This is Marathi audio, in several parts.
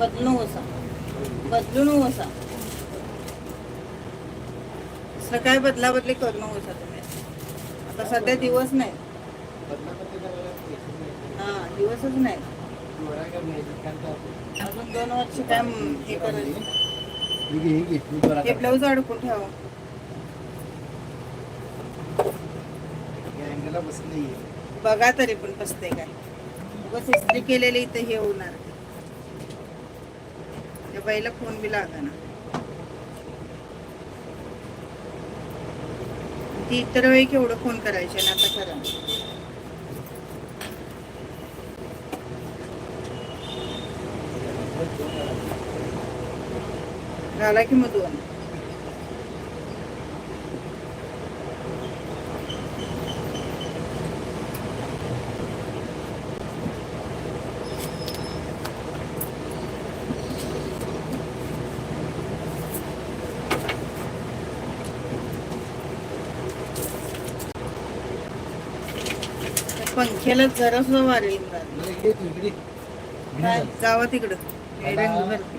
बदलू नकोसा बदलू नकोसा असं. काय बदला बदली करू नकोसा तुम्ही. आता सध्या दिवस नाही. हा दिवसच नाही. अजून दोन वर्ष काय हे करायचं. हे ब्लाऊज अडकून ठेवा. बघा तरी पण बसते काय. उगाच इस्त्री केलेली इथं हे होणार. बाईला फोन बी लागा ना ती इतर वेळी केवढं फोन करायचे ना आता करा. झाला की मग दोन. पंख्याला जरा सुद्धा वारे येऊन राहिली. काय? जावा तिकडं. रंग भरते.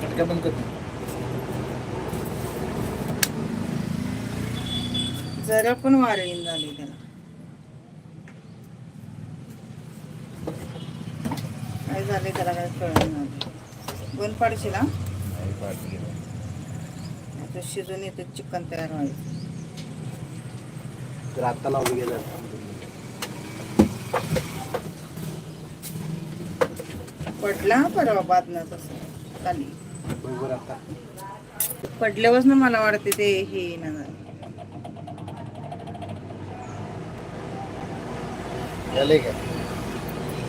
खटका बंद कर. जरा पण वारे येऊन झाले त्याला. काय झाले त्याला काय कळलं बंद पाडशील हा? नाही. आता शिजून येते चिकन तयार व्हायचं. तर आत्ता लावून गेलं पडला परवा बातम्या तसं खाली. बरोबर आता. पडल्यापासून मला वाटते ते हे ना याले का?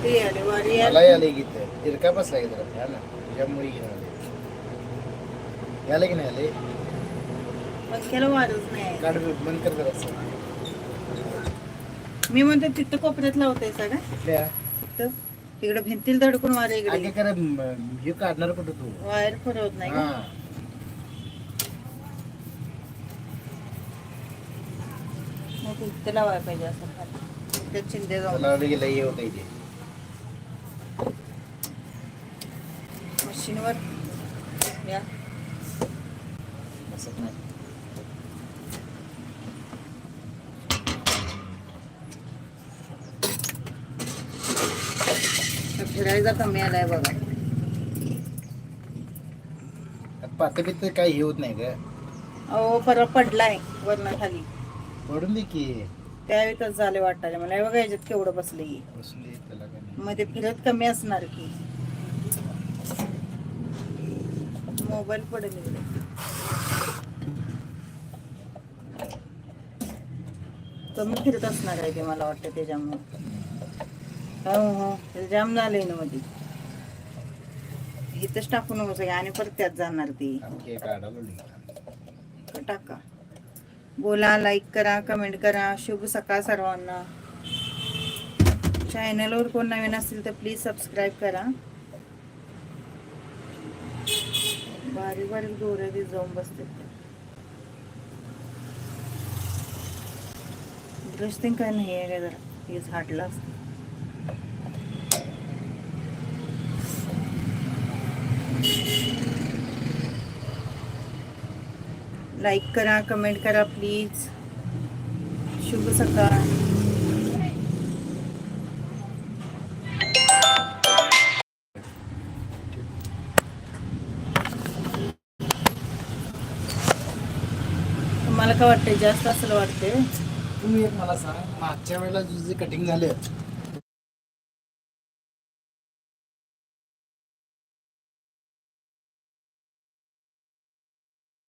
ते आले. वारी मला आले याले गीत तिरका बसला की जरा. हा ना त्यामुळे घेऊन आले याले की नाही आले पंख्याला वारच नाही. काढ बंद कर जरा. असं. मी म्हणते तिथं कोपऱ्यात लावताय सगळं. कुठल्या तिथं. तिकडे भिंतील धडकून वारे आगे इकडे कर म, हे काढणार कुठं तू? वायर फरवत नाही का? हा. मग तिथं लावायला पाहिजे असं खाली. जाऊन. लावले गेलं हे होतं इथे मशीनवर. या. बसत नाही. फिरायचा कमी आलाय बघा. पात बित काही हे होत नाही का अहो परवा पडलाय वरनं खाली. पडून दे की. त्यावेळी तर झाले वाटायला. मला हे बघा याच्यात केवढं बसले त्याला काय नाही. मध्ये फिरत कमी असणार की. मोबाईल पडेल इकडे कमी फिरत असणार आहे ते मला वाटतं त्याच्यामुळे. हो हो. जाम झालंय ना मध्ये. इथंच टाकू नको सगळे आणि परत त्यात जाणार ती. टाका. बोला लाईक करा कमेंट करा. शुभ सकाळ सर्वांना. चॅनलवर कोण नवीन असतील तर प्लीज सबस्क्राईब करा. बारीक बारीक दोरे बी जाऊन बसते. ब्रश ते काय नाही आहे का जरा? हे झाडलं असतं. लाईक करा कमेंट करा प्लीज शुभ सकाळ. तुम्हाला काय वाटतंय? जास्त असं वाटतंय. तुम्ही एक मला सांग मागच्या वेळेला जे कटिंग झाले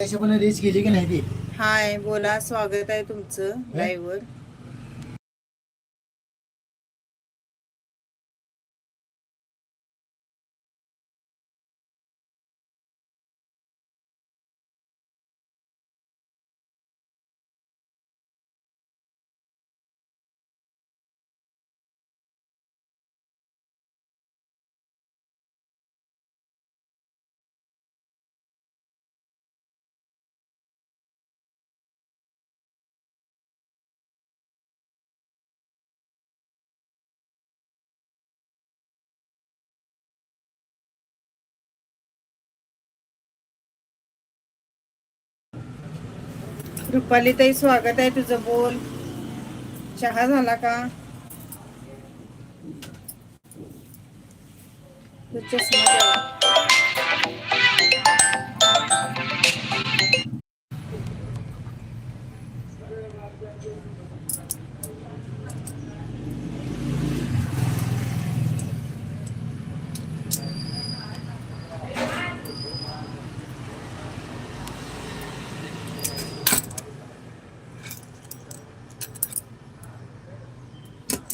त्याच्यापणे रीच गेली की नाही ती? हाय बोला स्वागत आहे तुमचं लाईव्ह रुपालीताई स्वागत आहे तुझं बोल. चहा झाला का?